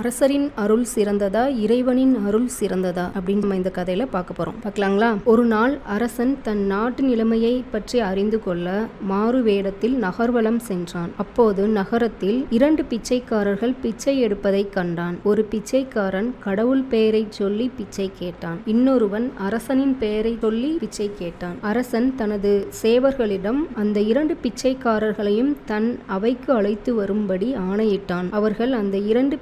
அரசரின் அருள் சிறந்ததா இறைவனின் அருள் சிறந்ததா அப்படின்னு நம்ம இந்த கதையில பார்க்க போறோம். பார்க்கலாங்களா? ஒரு நாள் அரசன் தன் நாட்டு நிலைமையை பற்றி அறிந்து கொள்ள மாறு வேடத்தில் நகர்வலம் சென்றான். அப்போது நகரத்தில் இரண்டு பிச்சைக்காரர்கள் பிச்சை எடுப்பதை கண்டான். ஒரு பிச்சைக்காரன் கடவுள் பெயரை சொல்லி பிச்சை கேட்டான். இன்னொருவன் அரசனின் பெயரை சொல்லி பிச்சை கேட்டான். அரசன் தனது சேவர்களிடம் அந்த இரண்டு பிச்சைக்காரர்களையும் தன் அவைக்கு அழைத்து வரும்படி ஆணையிட்டான். அவர்கள் அந்த இரண்டு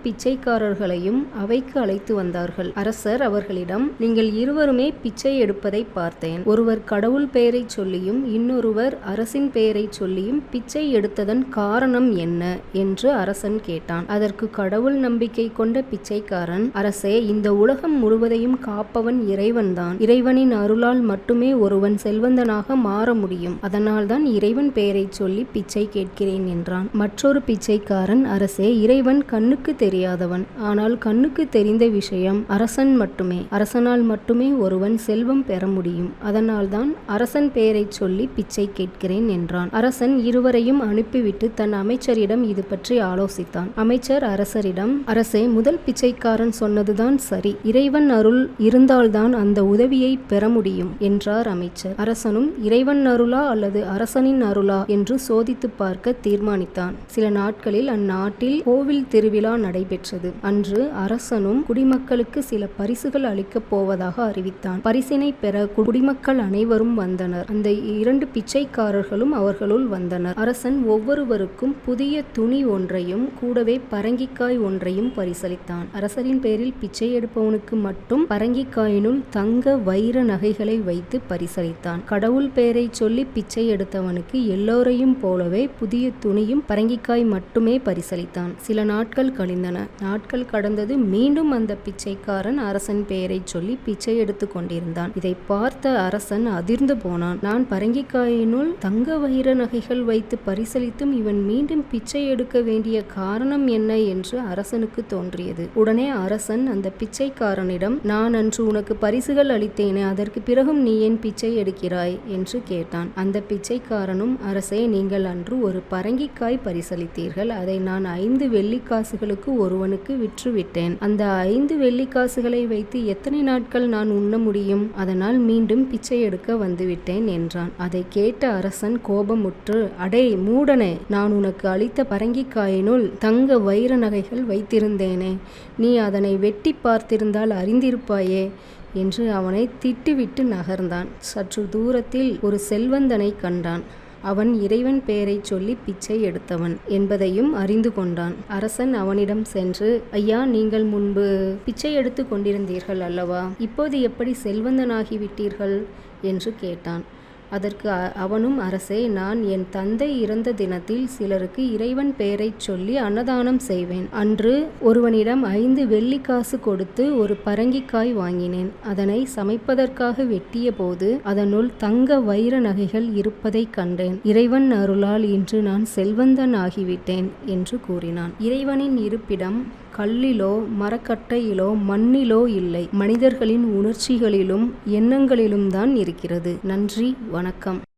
பிச்சைக்காரர்களையும் அவைக்கு அழைத்து வந்தார்கள். அரசர் அவர்களிடம் நீங்கள் இருவருமே பிச்சை எடுப்பதை பார்த்தேன். ஒருவர் கடவுள் பெயரை சொல்லியும் இன்னொருவர் அரசின் பெயரை சொல்லியும் பிச்சை எடுத்ததன் காரணம் என்ன? என்று அரசன் கேட்டான். அதற்கு கடவுள் நம்பிக்கை கொண்ட பிச்சைக்காரன். அரசே இந்த உலகம் முழுவதையும் காப்பவன் இறைவன்தான். இறைவனின் அருளால் மட்டுமே ஒருவன் செல்வந்தனாக மாற முடியும். அதனால்தான் இறைவன் பெயரை சொல்லி பிச்சை கேட்கிறேன் என்றான். மற்றொரு பிச்சைக்காரன் அரசே இறைவன் கண்ணுக்கு தெரியாதவன். ஆனால் கண்ணுக்கு தெரிந்த விஷயம் அரசன் மட்டுமே. அரசனால் மட்டுமே ஒருவன் செல்வம் பெற முடியும். அதனால்தான் அரசன் பெயரை சொல்லி பிச்சை கேட்கிறேன் என்றான். அரசன் இருவரையும் அனுப்பிவிட்டு தன் அமைச்சரிடம் இது பற்றி ஆலோசித்தான். அமைச்சர் அரசரிடம் அரசே முதல் பிச்சைக்காரன் சொன்னதுதான் சரி. இறைவன் அருள் இருந்தால்தான் அந்த உதவியை பெற முடியும் என்றார் அமைச்சர். அரசனும் இறைவன் அருளா அல்லது அரசனின் அருளா? என்று சோதித்து பார்க்க தீர்மானித்தான். சில நாட்களில் அந்நாட்டில் கோவில் திருவிழா நடைபெற்றது. அன்று அரசனும் குடிமக்களுக்கு சில பரிசுகள் அளிக்கப் போவதாக அறிவித்தான். பரிசினை பெற குடிமக்கள் அனைவரும் வந்தனர். அந்த இரண்டு பிச்சைக்காரர்களும் அவர்களுள் வந்தனர். அரசன் ஒவ்வொருவருக்கும் புதிய துணி ஒன்றையும் கூடவே பரங்கிக்காய் ஒன்றையும் பரிசளித்தான். அரசரின் பேரில் பிச்சை எடுப்பவனுக்கு மட்டும் பரங்கிக்காயினுள் தங்க வைர நகைகளை வைத்து பரிசளித்தான். கடவுள் பெயரை சொல்லி பிச்சை எடுத்தவனுக்கு எல்லோரையும் போலவே புதிய துணியும் பரங்கிக்காய் மட்டுமே பரிசளித்தான். சில நாட்கள் கழிந்தன. நாட்கள் கடந்தது. மீண்டும் அந்த பிச்சைக்காரன் அரசன் பெயரை சொல்லி பிச்சை எடுத்து கொண்டிருந்தான். இதை பார்த்த அரசன் அதிர்ந்து போனான். நான் பரங்கிக்காயினுள் தங்க வைர நகைகள் வைத்து பரிசளித்தும் இவன் மீண்டும் பிச்சை எடுக்க வேண்டிய காரணம் என்ன என்று அரசனுக்கு தோன்றியது. உடனே அரசன் அந்த பிச்சைக்காரனிடம் நான் அன்று உனக்கு பரிசுகள் அளித்தேனே அதற்கு பிறகும் நீ ஏன் பிச்சை எடுக்கிறாய்? என்று கேட்டான். அந்த பிச்சைக்காரனும் அரசே நீங்கள் அன்று ஒரு பரங்கிக்காய் பரிசளித்தீர்கள். அதை நான் ஐந்து வெள்ளிக்காசுகளுக்கு ஒருவனுக்கு விற்றுவிட்டேன். அந்த ஐந்து வெள்ளிக்காசுகளை வைத்து எத்தனை நாட்கள் நான் உண்ண முடியும்? அதனால் மீண்டும் பிச்சை எடுக்க வந்துவிட்டேன் என்றான். அதை கேட்ட அரசன் கோபமுற்று அடே மூடனே நான் உனக்கு அளித்த பரங்கிக்காயினுள் தங்க வைர நகைகள் வைத்திருந்தேனே. நீ அதனை வெட்டி பார்த்திருந்தால் அறிந்திருப்பாயே என்று அவனை திட்டிவிட்டு நகர்ந்தான். சற்று தூரத்தில் ஒரு செல்வந்தனை கண்டான். அவன் இறைவன் பெயரை சொல்லி பிச்சை எடுத்தவன் என்பதையும் அறிந்து கொண்டான். அரசன் அவனிடம் சென்று ஐயா நீங்கள் முன்பு பிச்சை எடுத்து கொண்டிருந்தீர்கள் அல்லவா? இப்போது எப்படி செல்வந்தனாகிவிட்டீர்கள்? என்று கேட்டான். அதற்கு அ- அவனும் அரசே நான் என் தந்தை இறந்த தினத்தில் சிலருக்கு இறைவன் பெயரைச் சொல்லி அன்னதானம் செய்வேன். அன்று ஒருவனிடம் ஐந்து வெள்ளிக்காசு கொடுத்து ஒரு பரங்கிக்காய் வாங்கினேன். அதனை சமைப்பதற்காக வெட்டிய போது அதனுள் தங்க வைர நகைகள் இருப்பதை கண்டேன். இறைவன் அருளால் இன்று நான் செல்வந்தன் ஆகிவிட்டேன் என்று கூறினான். இறைவனின் இருப்பிடம் கல்லிலோ மரக்கட்டையிலோ மண்ணிலோ இல்லை. மனிதர்களின் உணர்ச்சிகளிலும் எண்ணங்களிலும் தான் இருக்கிறது. நன்றி வணக்கம்.